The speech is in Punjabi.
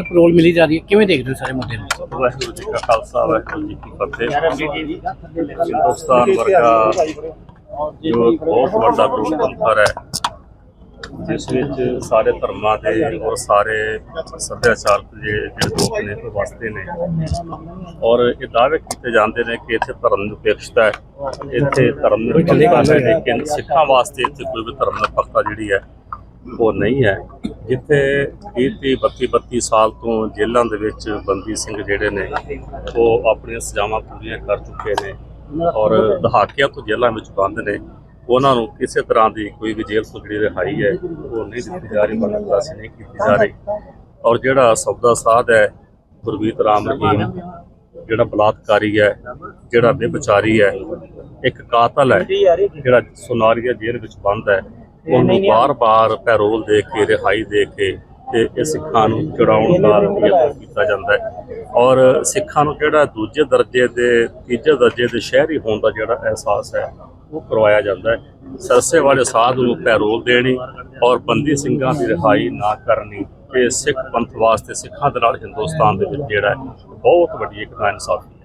ਪਰ ਪੈਰੋਲ ਮਿਲੀ ਜਾ ਰਹੀ ਹੈ? ਕਿਵੇਂ ਦੇਖਦੇ ਹੋ ਸਾਰੇ ਮੁੱਦੇ ਨੂੰ? ਵਾਹਿਗੁਰੂ ਜੀ ਕਾ ਖਾਲਸਾ ਵਾਹਿਗੁਰੂ ਜੀ ਕੀ ਫਤਿਹ। ਹਿੰਦੁਸਤਾਨ ਵਰਗਾ ਜੋ ਬਹੁਤ ਵੱਡਾ ਲੋਕਤੰਤਰ ਹੈ ਜਿਸ ਵਿੱਚ ਸਾਰੇ ਧਰਮਾਂ ਦੇ ਔਰ ਸਾਰੇ ਸੱਭਿਆਚਾਰਕ ਦੇ ਜਿਹੜੇ ਲੋਕ ਨੇ ਉਹ ਵਸਦੇ ਨੇ। ਔਰ ਇਹ ਦਾਅਵੇ ਕੀਤੇ ਜਾਂਦੇ ਨੇ ਕਿ ਇੱਥੇ ਧਰਮ ਨਿਰਪੇਖਤਾ ਹੈ। ਇੱਥੇ ਧਰਮ ਨਿਰਪੇਖਤਾ ਹੈ? ਲੇਕਿਨ ਸਿੱਖਾਂ ਵਾਸਤੇ ਇੱਥੇ ਕੋਈ ਵੀ ਧਰਮ ਨਿਰਪੇਖਤਾ ਜਿਹੜੀ ਹੈ ਉਹ ਨਹੀਂ ਹੈ। ਜਿੱਥੇ 30 30 32 32 ਸਾਲ ਤੋਂ ਜੇਲ੍ਹਾਂ ਦੇ ਵਿੱਚ ਬੰਦੀ ਸਿੰਘ ਜਿਹੜੇ ਨੇ, ਉਹ ਆਪਣੀਆਂ ਸਜ਼ਾਵਾਂ ਪੂਰੀਆਂ ਕਰ ਚੁੱਕੇ ਨੇ ਔਰ ਦਹਾਕਿਆਂ ਤੋਂ ਜੇਲ੍ਹਾਂ ਵਿੱਚ ਬੰਦ ਨੇ। ਉਹਨਾਂ ਨੂੰ ਕਿਸੇ ਤਰ੍ਹਾਂ ਦੀ ਕੋਈ ਵੀ ਜੇਲ੍ਹ ਤੋਂ ਜਿਹੜੀ ਰਿਹਾਈ ਹੈ, ਉਹ ਨਹੀਂ ਦਿੱਤੀ ਜਾ ਰਹੀ ਮਨਨ ਨਹੀਂ ਕੀਤੀ ਜਾ ਰਹੀ। ਔਰ ਜਿਹੜਾ ਸਬਦਾ ਸਾਧ ਹੈ, ਗੁਰਮੀਤ ਰਾਮ ਰਹੀਮ, ਜਿਹੜਾ ਬਲਾਤਕਾਰੀ ਹੈ, ਜਿਹੜਾ ਬੇਬਚਾਰੀ ਹੈ, ਇੱਕ ਕਾਤਲ ਹੈ, ਜਿਹੜਾ ਸੁਨਾਰੀਆ ਜੇਲ੍ਹ ਵਿੱਚ ਬੰਦ ਹੈ। ਉਹਨੂੰ ਬਾਰ-ਬਾਰ ਪੈਰੋਲ ਦੇ ਕੇ ਰਿਹਾਈ ਦੇ ਕੇ ਤੇ ਇਹ ਸਿੱਖਾਂ ਨੂੰ ਚੜਾਉਣ ਦਾ ਯਤਨ ਕੀਤਾ ਜਾਂਦਾ ਹੈ। ਔਰ ਸਿੱਖਾਂ ਨੂੰ ਜਿਹੜਾ ਦੂਜੇ ਦਰਜੇ ਦੇ ਤੀਜੇ ਦਰਜੇ ਦੇ ਸ਼ਹਿਰੀ ਹੋਣ ਦਾ ਜਿਹੜਾ ਅਹਿਸਾਸ ਹੈ ਉਹ ਕਰਵਾਇਆ ਜਾਂਦਾ ਹੈ। ਸਰਸੇ ਵਾਲੇ ਸਾਧ ਨੂੰ ਪੈਰੋਲ ਦੇਣੀ ਔਰ ਬੰਦੀ ਸਿੰਘਾਂ ਦੀ ਰਿਹਾਈ ਨਾ ਕਰਨੀ ਇਹ ਸਿੱਖ ਪੰਥ ਵਾਸਤੇ ਸਿੱਖਾਂ ਦੇ ਨਾਲ ਹਿੰਦੁਸਤਾਨ ਦੇ ਵਿੱਚ ਜਿਹੜਾ ਬਹੁਤ ਵੱਡੀ ਇੱਕ ਨਾਇਨਸਾਫੀ